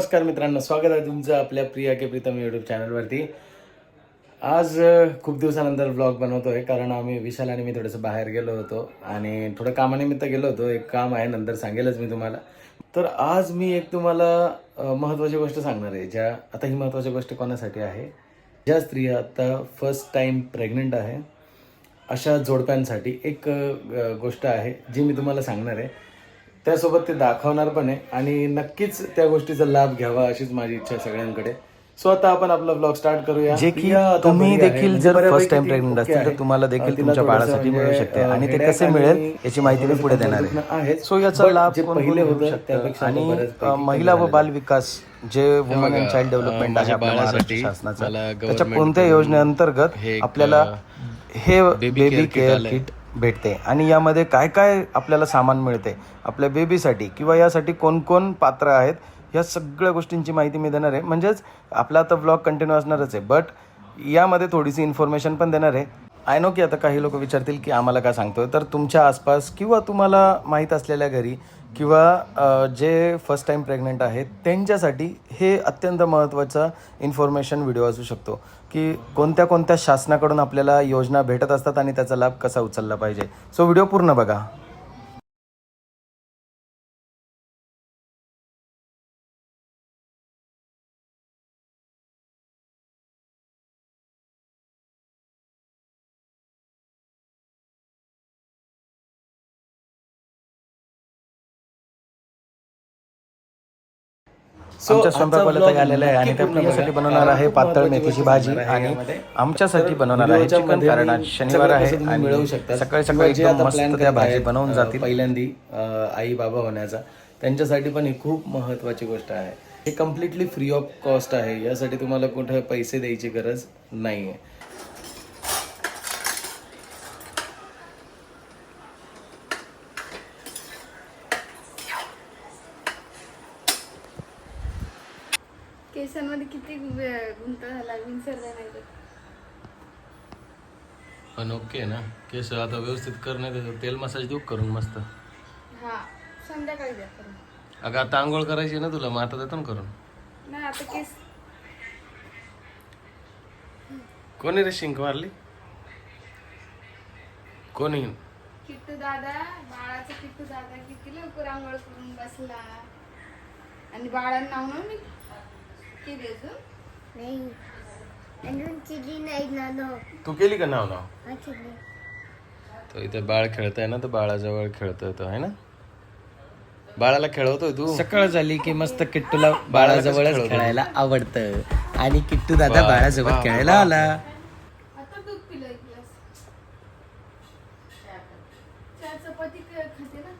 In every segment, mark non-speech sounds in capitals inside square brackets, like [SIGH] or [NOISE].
नमस्कार मित्रांनो स्वागत आहे तुमचं आपल्या प्रिया के प्रीतम यूट्यूब चॅनलवरती आज खूप दिवसानंतर व्लॉग बनवतोय कारण आम्ही विशाल आणि मी थोडंसं बाहेर गेलो होतो आणि थोडं कामानिमित्त गेलो होतो. एक काम आहे नंतर सांगेलच मी तुम्हाला. तर आज मी एक तुम्हाला महत्त्वाची गोष्ट सांगणार आहे ज्या आता ही महत्त्वाची गोष्ट कोणासाठी आहे? ज्या स्त्रिया आता फर्स्ट टाईम प्रेग्नंट आहे अशा जोडप्यांसाठी एक गोष्ट आहे जी मी तुम्हाला सांगणार आहे. त्यासोबत ते दाखवणार पण आहे आणि नक्कीच त्या गोष्टीचा लाभ घ्यावा अशीच माझी इच्छा आहे सगळ्यांकडे सो आता आपण आपला ब्लॉग स्टार्ट करूया जे की तुम्ही. देखील जर फर्स्ट टाइम प्रेग्नंट असतील तर. तुम्हाला देखील तुमच्या बाळासाठी मिळू शकते आणि ते कसे मिळेल याची माहिती मी पुढे देणार आहे सो याचा लाभ पहिले होतं शकतं? आणि महिला व. बाल विकास जे वुमन अँड चाइल्ड डेव्हलपमेंट आहे आपल्या महाराष्ट्र शासनाचं त्याच्या कोणत्या योजनेअंतर्गत आपल्याला हे बेबी केअर किट भेटते. आणि यामध्ये काय काय आपल्याला सामान मिळते? आपल्या बेबीसाठी किंवा यासाठी कोणकोण पात्र आहेत? या सगळ्या गोष्टींची माहिती मी देणार आहे. म्हणजेच आपला आता ब्लॉग कंटिन्यू असणारच आहे. बट यामध्ये थोडीशी इन्फॉर्मेशन पण देणार आहे. आय नो की आता काही लोक विचारतील की आम्हाला काय सांगतोय. तर तुमच्या आसपास किंवा तुम्हाला माहीत असलेल्या घरी किंवा जे फर्स्ट टाईम प्रेग्नंट आहेत त्यांच्यासाठी हे अत्यंत महत्त्वाचा इन्फॉर्मेशन व्हिडिओ असू शकतो. की कोणत्या कोणत्या शासनाकडून आपल्याला योजना भेटत असतात आणि त्याचा लाभ कसा उचलला पाहिजे. सो व्हिडिओ पूर्ण बघा. आमच्या स्वयंपाकवाला आलेला आहे आणि नक्की ते पूर्ण आपल्यासाठी बघा. बनवणार आहे पातळ मेथीची भाजी आणि. आमच्यासाठी बनवणार आहे चिकन कारण आज शनिवार आहे तुम्ही मिळवू आणि शकता. सकाळी सकाळी एकदम मस्त त्या भाजी बनवून जातील. पहिल्यांदी आई बाबा होण्याचा त्यांच्यासाठी पण ही खूप महत्त्वाची गोष्ट आहे. हे कम्प्लिटली फ्री ऑफ कॉस्ट आहे. यासाठी तुम्हाला कुठं पैसे द्यायची गरज नाही आहे केसांमध्ये किती वे- गुंता झाला विसरला नाही तर पण ओके ना. केस आता व्यवस्थित करणे तेल मसाज देऊ करून मस्त? हा संध्याकाळी द्या करून. अगं आता आंघोळ करायची ना तुला मग आता देतो ना करून. नाही आता केस कोणी रे शिंक मारली? कोणी? किट्टू दादा बाळाचा किट्टू दादा किती लवकर आंघोळ करून बसला. आणि बाळांना नाव ना मी अजून? नाही. अजून चिली नाही ना तू केली का नाव नाव? हा चिली. तो इथे बाळ खेळतोय ना तर बाळाजवळ खेळतोय तो आहे ना? बाळाला खेळवतोय तू? सकाळ झाली की मस्त किट्टूला बाळाजवळच खेळायला आवडतं. आणि किट्टू दादा बाळासोबत खेळायला आला. आता दूध पिलं एक ग्लास. चार चपाती क- खाते ना?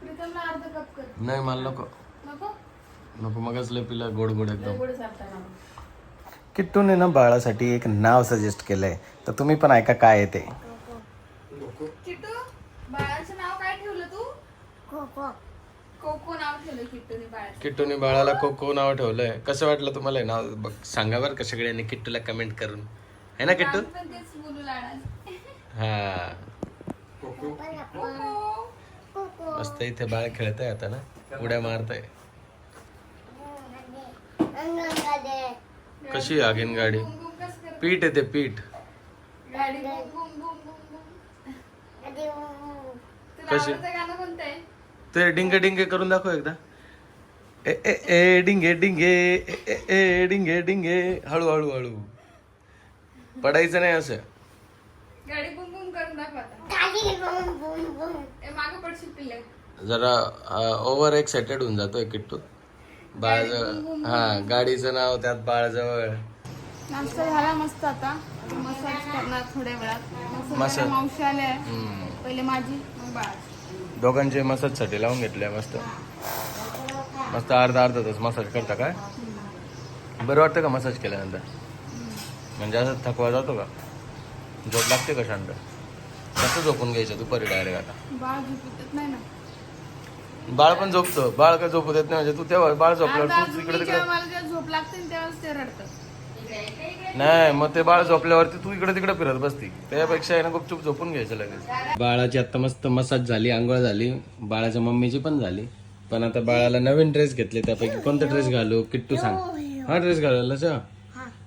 प्रीतमला अर्ध कप कर. नाही मला नको. नको? नको मगच लय पिला गोड गोड एकदम. किट्टूने ना बाळासाठी एक नाव सजेस्ट केलंय. तर तुम्ही पण ऐका काय आहे ते. किट्टू बाळाचं नाव काय ठेवलं तू? कोको कोको नाव ठेवलं किट्टूने बाळाचं. किट्टूने बाळाला कोको नाव ठेवलंय. कसं वाटलं तुम्हाला हे नाव? बघ सांगा बरं का सगळ्यांनी किट्टूला कमेंट करून. है ना किट्टू? आम्ही पण तेच बोलू लागणार हा. कोको मस्त इथे बाळ खेळतंय आता ना. उड्या मारतय. कशी आगीन गाडी? पीठ येते पीठ. गाडी बुम बुम बुम बुम बुम तुला कशी? ते डिंगे डिंगे करून दाखव एकदा. ए ए ए डिंगे डिंगे ए ए ए डिंगे डिंगे हळू हळू हळू. पडायचं नाही असं. गाडी बुम बुम करून दाखव आता. ए मागं पडशील पिल्ले जरा ओव्हर एक्साइटेड होऊन जातोय किट्टू. बाळाजवळ. हा गाडीचं नाव त्यात बाळाजवळ. नाश्ता झाला मस्त आता. मसाज करणार थोड्या वेळात. मसाज. मावशी हम्म. पहिले माझी मग बाळ दोघांचे मसाजसाठी लावून घेतले मस्त. मस्त अर्धा अर्धा तास मसाज करता काय? बरं वाटतं का मसाज केल्यानंतर? म्हणजे असं थकवा जातो का? झोप लागते का शांत? कसं झोपून घ्यायचं दुपारी डायरेक्ट आता? बाळ झोपत नाही ना. बाळ पण झोपतो. बाळ का झोपू देत नाही. म्हणजे तू तेव्हा बाळ झोपल्यावर इकडे तिकडे झोप लागते तेव्हाच ते रडतं. नाही मग ते बाळ झोपल्यावरती तू इकडे तिकडे फिरत बसती. त्यापेक्षा आहे ना गुपचूप झोपून घ्यायचं लगेच. बाळाची आता मस्त मसाज झाली आंघोळ झाली. बाळाच्या मम्मीची पण झाली. पण आता बाळाला नवीन ड्रेस घेतले त्यापैकी कोणता ड्रेस घालू? किट्टू सांग. हा ड्रेस घालायचा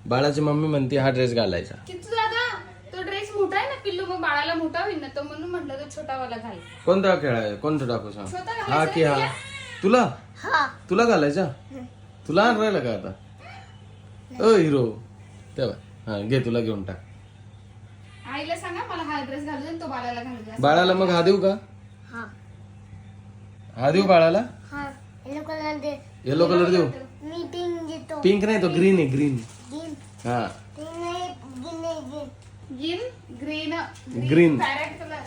बाळाची मम्मी म्हणते हा ड्रेस घालायचा. आहे पिल्लू मग बाळाला मोठा होईल ना तो म्हणून म्हटलं तो छोटावाला घाल. कोणता खेळाय कोणता टाकू सांग? छोटा हा की हा. तुला? हा. तुला घालायचा? तुला आण राहिला का आता? अ हिरो. तेव्हा हा घे तुला घेऊन टाक. आईला सांगा मला हा ड्रेस घालू दे आणि तो बाळाला घालू दे. बाळाला मग हा देऊ का? हा. हा देऊ बाळाला? हा येलो कलर दे. येलो कलर देऊ? मी पिंक देतो पिंक नाही तो ग्रीन आहे ग्रीन ग्रीन हा. पिंक नाही ग्रीन नाही green green green green parrot colour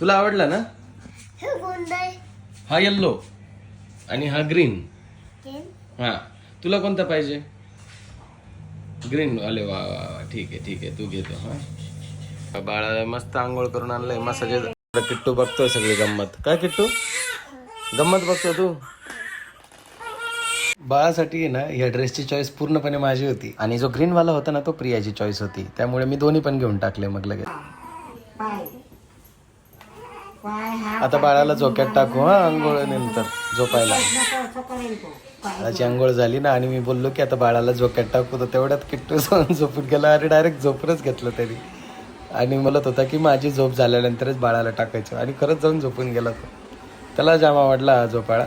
तुला आवडला ना? हे कोणतं आहे हा येल्लो आणि हा ग्रीन ग्रीन हा. तुला कोणता पाहिजे? ग्रीन अरे वा वा वा. ठीक आहे ठीक आहे. तू घेतो हा. बाळाला मस्त आंघोळ करून आणलंय. मस्त किट्टू बघतोय सगळी गंमत. काय किट्टू? गंमत बघतो तू? बाळासाठी ना या ड्रेसची चॉईस पूर्णपणे माझी होती. आणि जो ग्रीन वाला होता ना तो प्रियाची चॉईस होती. त्यामुळे मी दोन्ही पण घेऊन टाकले मग लगेच. आता बाळाला झोक्यात टाकू हा आंघोळ नंतर झोपायला. त्याची आंघोळ झाली ना आणि मी बोललो की आता बाळाला झोक्यात टाकू तर तेवढ्यात किट्टू जाऊन झोपून गेला. आणि डायरेक्ट झोपूनच घेतलं तरी आणि म्हणत होता की माझी झोप झाल्यानंतरच बाळाला टाकायचं. आणि खरंच जाऊन झोपून गेला तो. त्याला जाम आवडला हा झोपाळा.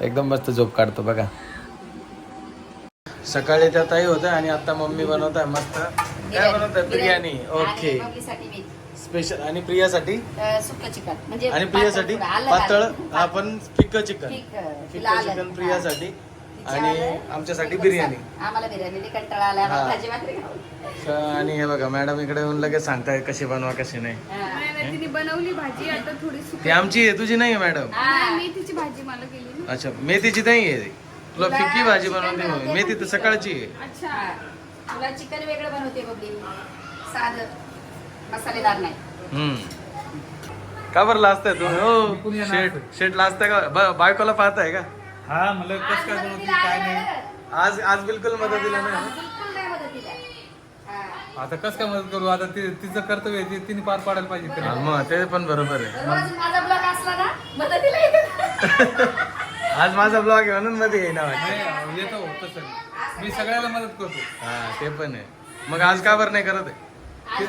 एकदम मस्त झोप काढतो बघा. सकाळी त्या ताई होत्या आणि आता मम्मी बनवत आहे मस्त. काय बनवत आहे बिर्याणी. ओके. स्पेशल आणि प्रियासाठी? सुक्क चिकन. म्हणजे आणि प्रियासाठी? पातळ? आपण फिक्क चिकन. फिक्क. चिकन प्रियासाठी. आणि आमच्यासाठी बिर्याणी. आम्हाला बिर्याणी. कंटाळा आला हा. भाजी भाकरी खाऊ. स- आणि हे बघा मॅडम इकडे येऊन लगेच सांगताय कशी बनवा कशी नाही. हा. बनवली भाजी. आता थोडी ती आमची आहे तुझी नाही आहे मॅडम. नाही, मी तिची भाजी मला केली अच्छा मेथीची नाही आहे तुला फिक्की भाजी बनवते मग मेथी तर सकाळची आहे. अच्छा. तुला चिकन वेगळं बनवते बबली. साधं. मसालेदार नाही. हम्म. का बरं लाजताय तुम्ही? हो. शेट शेट लाजताय का? ब- बायकोला पाहताय का? हा मला कसं काय बनवते काय नाही. आज आज बिलकुल मदतीला नाही. बिलकुल नाही मदतीला. हा. आता कसं काय मदत करू? आता ति- तिचं कर्तव्य आहे, ते तिने पार पाडायला पाहिजे. हा, मग ते पण बरोबर आहे. रोज माझा ब्लॉग असला ना मदतीला येते [LAUGHS] आज माझा ब्लॉग आहे म्हणून मध्ये येईना वाटतं. नाही, येतो तसं मी सगळ्याला मदत करतो. हा ते पण आहे. मग आज का बरं नाही करत आहे?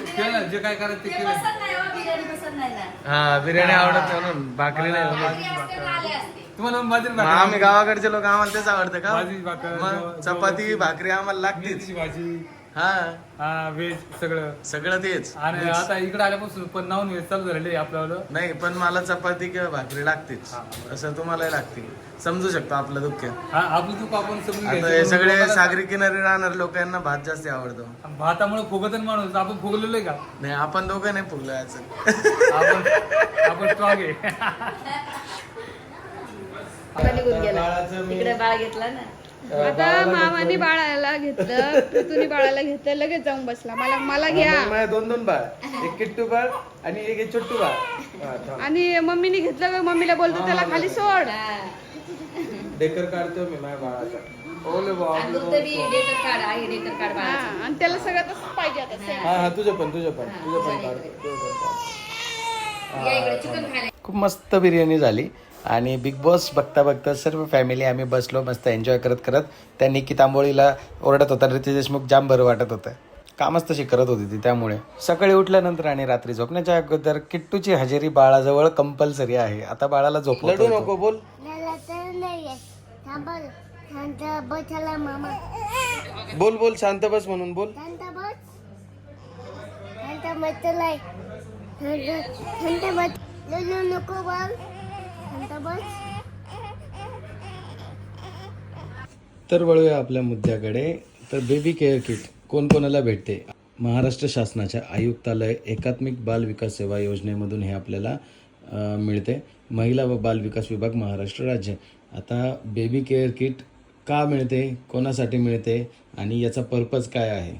केलं जे काय करायचं ते ते केलं. पसंत नाही हो, बिर्याणी पसंत नाही ना. हा बिर्याणी आवडत नाही म्हणून भाकरी नाही म्हणून भाकरी असते ना आले असते. तुम्हाला आम्ही गावाकडचे लोक आम्हाला तेच आवडतं का? मग चपाती. भाकरी आम्हाला लागतीच. मेथीची भाजी. हा. हा व्हेज सगळं. सगळं तेच. आणि आता इकडे आल्यापासून पण नॉन व्हेज चालू झालेले आपल्याला नाही पण मला चपाती किंवा भाकरी लागतेच. असं तुम्हालाही लागतील. समजू शकतो आपलं दुःख. हा आपलं चूक आपण समजून आता हे घ्यायचं. सगळे लोकांना- सागरी किनारी राहणार लोकांना भात जास्त आवडतो. भातामुळे फुगत माणूस. आपण फुगलेलो आहे का? नाही आपण दोघं नाही फुगलो याचं. आपण आपण स्ट्रॉंग आहे. [LAUGHS] निघून गेला तिकडे बाळ घेतला ना. आता मामाने बाळाला घेतलं ऋतूने बाळाला घेतलं लगेच जाऊन बसला. मला मला घ्या. माझ्या दोन दोन बाळ. एक किट्टू बाळ आणि एक एक छोटू बाळ. हा, थांब. आणि मम्मीने घेतलं का मम्मीला बोलतो त्याला खाली सोड. डेकर काढतो मी माझ्या बाळाचा. ओले आणि डेटर डेटर हा, बाळाचं. त्याला सगळं तसंच पाहिजे आता same. हा हा तुझं पण तुझं पण तुझं पण काढतो तुझं पण काढतो. या इकडे चिकन खायला. खूप मस्त बिर्याणी झाली. आणि बिग बॉस बघता बघता सर्व फॅमिली आम्ही बसलो मस्त एन्जॉय करत करत त्या निकी तांबोळीला ओरडत होता रितेश देशमुख जाम बरं वाटत होतं. कामच तशी करत होती ती त्यामुळे. सकाळी उठल्यानंतर आणि रात्री झोपण्याच्या अगोदर किट्टूची हजेरी बाळाजवळ कंपल्सरी आहे. आता बाळाला झोपलं रडू नको बोल. बोल. बोल शांत बस म्हणून बोल. नको बोल. तर वळूया आपल्या मुद्द्याकडे. तर बेबी केअर किट कोण कोणाला भेटते? महाराष्ट्र शासनाच्या आयुक्तालय एकात्मिक बाल विकास सेवा योजनेमधून हे आपल्याला मिळते. महिला व बाल विकास विभाग महाराष्ट्र राज्य. आता बेबी केअर किट का मिळते? कोणासाठी मिळते? आणि याचा पर्पज काय आहे?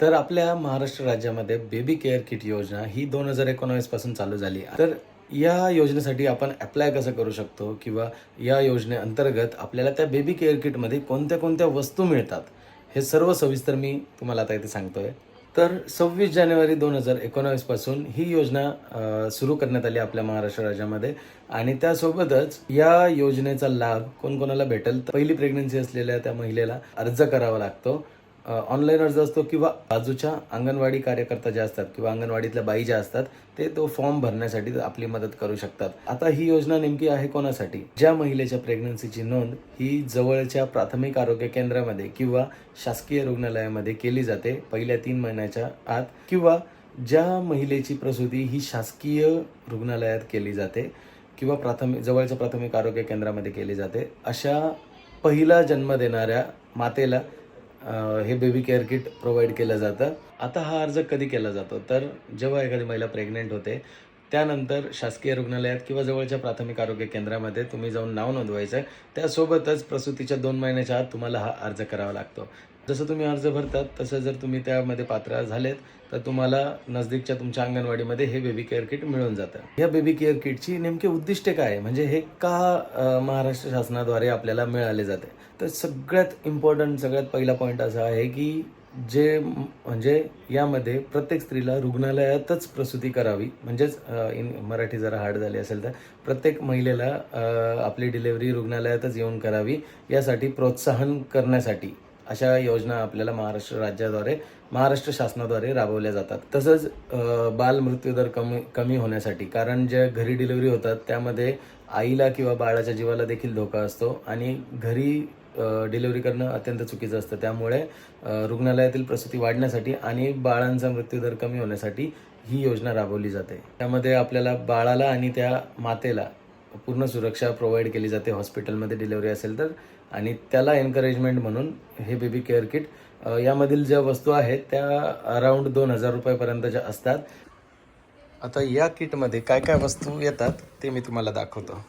तर आपल्या महाराष्ट्र राज्यामध्ये बेबी केअर किट योजना ही दोन हजार एकोणावीसपासून चालू झाली तर या योजनेसाठी आपण अप्लाय कसं करू शकतो? किंवा या योजनेअंतर्गत आपल्याला त्या बेबी केअर किटमध्ये कोणत्या कोणत्या वस्तू मिळतात? हे सर्व सविस्तर मी तुम्हाला आता इथे सांगतो आहे तर सव्वीस जानेवारी दोन हजार एकोणावीसपासून ही योजना सुरू करण्यात आली आपल्या महाराष्ट्र राज्यामध्ये. आणि त्यासोबतच या योजनेचा लाभ कोणकोणाला भेटेल? पहिली प्रेग्नन्सी असलेल्या त्या महिलेला अर्ज करावा लागतो. ऑनलाईन अर्ज असतो किंवा बाजूच्या अंगणवाडी कार्यकर्ता ज्या असतात किंवा अंगणवाडीतल्या बाई ज्या असतात ते तो फॉर्म भरण्यासाठी आपली मदत करू शकतात. आता ही योजना नेमकी आहे कोणासाठी? ज्या महिलेच्या प्रेग्नन्सीची नोंद ही जवळच्या प्राथमिक आरोग्य केंद्रामध्ये किंवा शासकीय रुग्णालयामध्ये केली जाते पहिल्या तीन महिन्याच्या आत किंवा ज्या महिलेची प्रसूती ही शासकीय रुग्णालयात केली जाते किंवा प्राथमिक जवळच्या प्राथमिक आरोग्य केंद्रामध्ये केली जाते अशा पहिला जन्म देणाऱ्या मातेला हे बेबी केअर किट प्रोव्हाइड केलं जातं. आता हा अर्ज कधी केला जातो? तर जेव्हा एखादी महिला प्रेग्नेंट होते त्यानंतर शासकीय रुग्णालयात किंवा जवळच्या प्राथमिक आरोग्य केंद्रामध्ये तुम्ही जाऊन नाव नोंदवायचं. त्यासोबतच प्रसूतीच्या दोन महिन्याच्या आत तुम्हाला हा अर्ज करावा लागतो. जसं तुम्ही अर्ज भरतात तसं जर तुम्ही त्यामध्ये पात्र झालेत तर तुम्हाला नजदीकच्या तुमच्या अंगणवाडीमध्ये हे बेबी केअर किट मिळून जातं. या बेबी केअर किटची नेमके उद्दिष्टे काय आहे? म्हणजे हे का महाराष्ट्र शासनाद्वारे आपल्याला मिळाले जाते? तर सगळ्यात इम्पॉर्टंट सगळ्यात पहिला पॉईंट असा आहे की जे म्हणजे यामध्ये प्रत्येक स्त्रीला रुग्णालयातच प्रसूती करावी. म्हणजेच इन मराठी जरा हार्ड झाली असेल तर प्रत्येक महिलेला आपली डिलेवरी रुग्णालयातच येऊन करावी यासाठी प्रोत्साहन करण्यासाठी. अशा योजना आपल्याला महाराष्ट्र राज्याद्वारे महाराष्ट्र शासनाद्वारे राबवल्या जातात. तसंच बालमृत्यूदर कमी कमी होण्यासाठी कारण ज्या घरी डिलिव्हरी होतात त्यामध्ये आईला किंवा बाळाच्या जीवाला देखील धोका असतो आणि घरी डिलिव्हरी करणं अत्यंत चुकीचं असतं. त्यामुळे रुग्णालयातील प्रसूती वाढण्यासाठी आणि बाळांचा मृत्यूदर कमी होण्यासाठी ही योजना राबवली जाते. त्यामध्ये आपल्याला बाळाला आणि त्या मातेला पूर्ण सुरक्षा प्रोव्हाइड केली जाते. हॉस्पिटलमध्ये डिलिव्हरी असेल तर आणि त्याला एनकरेजमेंट म्हणून हे बेबी केअर किट यामधील ज्या वस्तू आहेत त्या अराऊंड दोन हजार रुपयापर्यंतच्या असतात. आता या किटमध्ये काय काय वस्तू येतात ते मी तुम्हाला दाखवतो.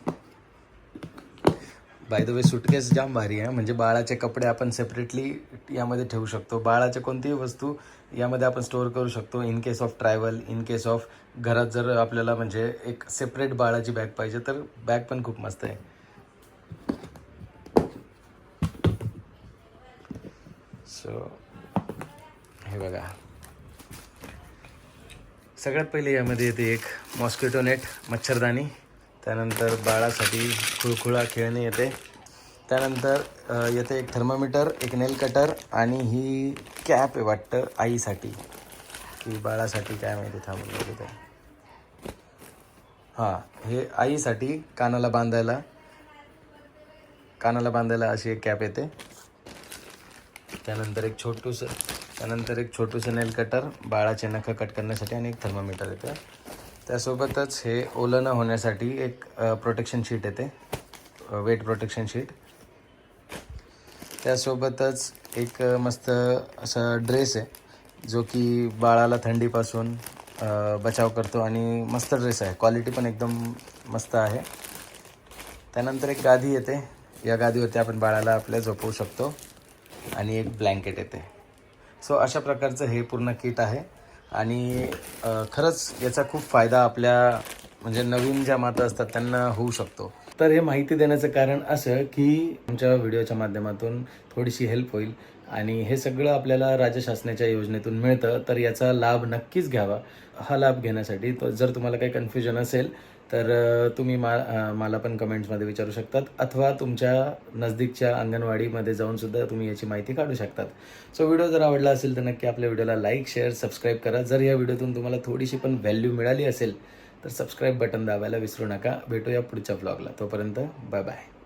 बाय द वे सुटकेस जाम भारी आहे म्हणजे बाळाचे कपडे आपण सेपरेटली यामध्ये ठेवू शकतो. बाळाच्या कोणतीही वस्तू यामध्ये आपण स्टोअर करू शकतो in case of travel in case of घरात जर आपल्याला म्हणजे एक सेपरेट बाळाची बॅग पाहिजे तर बॅग पण खूप मस्त आहे. सो हे बघा. सगळ्यात पहिले यामध्ये येते एक मॉस्किटो नेट मच्छरदाणी. त्यानंतर बाळासाठी खुळखुळा खेळणी येते. त्यानंतर येते एक थर्मामीटर एक नेल कटर आणि ही कॅप आहे वाटतं आईसाठी. की बाळासाठी काय माहिती थांबून बघू हां हे आईसाठी कानाला बांधायला कानाला बांधायला अशी एक कॅप येते. त्यानंतर एक छोटूसं त्यानंतर एक छोटूसं नेल कटर बाळाचे नखं कट करण्यासाठी आणि एक थर्मामीटर येतं त्यासोबतच हे ओलं न होण्यासाठी एक प्रोटेक्शन शीट येते. वेट प्रोटेक्शन शीट त्यासोबतच एक मस्त असा ड्रेस आहे जो की बाळाला थंडीपासून बचाव करतो आणि मस्त ड्रेस आहे. क्वालिटी पण एकदम मस्त आहे. त्यानंतर एक गादी येते. या गादीवरती आपण बाळाला आपल्या झोपवू शकतो. आणि एक ब्लँकेट येते. सो अशा प्रकारचं हे पूर्ण किट आहे. आणि खरंच याचा खूप फायदा आपल्या म्हणजे नवीन ज्या माता असतात त्यांना होऊ शकतो. तर हे माहिती देण्याचं कारण असं की तुमच्या व्हिडिओच्या माध्यमातून थोडीशी हेल्प होईल. आणि हे सगळं आपल्याला राज्य शासनाच्या योजनेतून मिळतं. तर याचा लाभ नक्कीच घ्यावा. हा लाभ घेण्यासाठी तो जर तुम्हाला काही कन्फ्युजन असेल तर तुम्ही मा मला पण कमेंट्समध्ये विचारू शकतात. अथवा तुमच्या नजदीकच्या अंगणवाडीमध्ये जाऊनसुद्धा तुम्ही याची माहिती काढू शकतात. सो व्हिडिओ जर आवडला असेल तर नक्की आपल्या व्हिडिओला लाईक शेअर सबस्क्राईब करा. जर या व्हिडिओतून तुम्हाला थोडीशी पण व्हॅल्यू मिळाली असेल तर सबस्क्राईब बटन दाबायला विसरू नका. भेटूया पुढच्या ब्लॉगला तोपर्यंत बाय बाय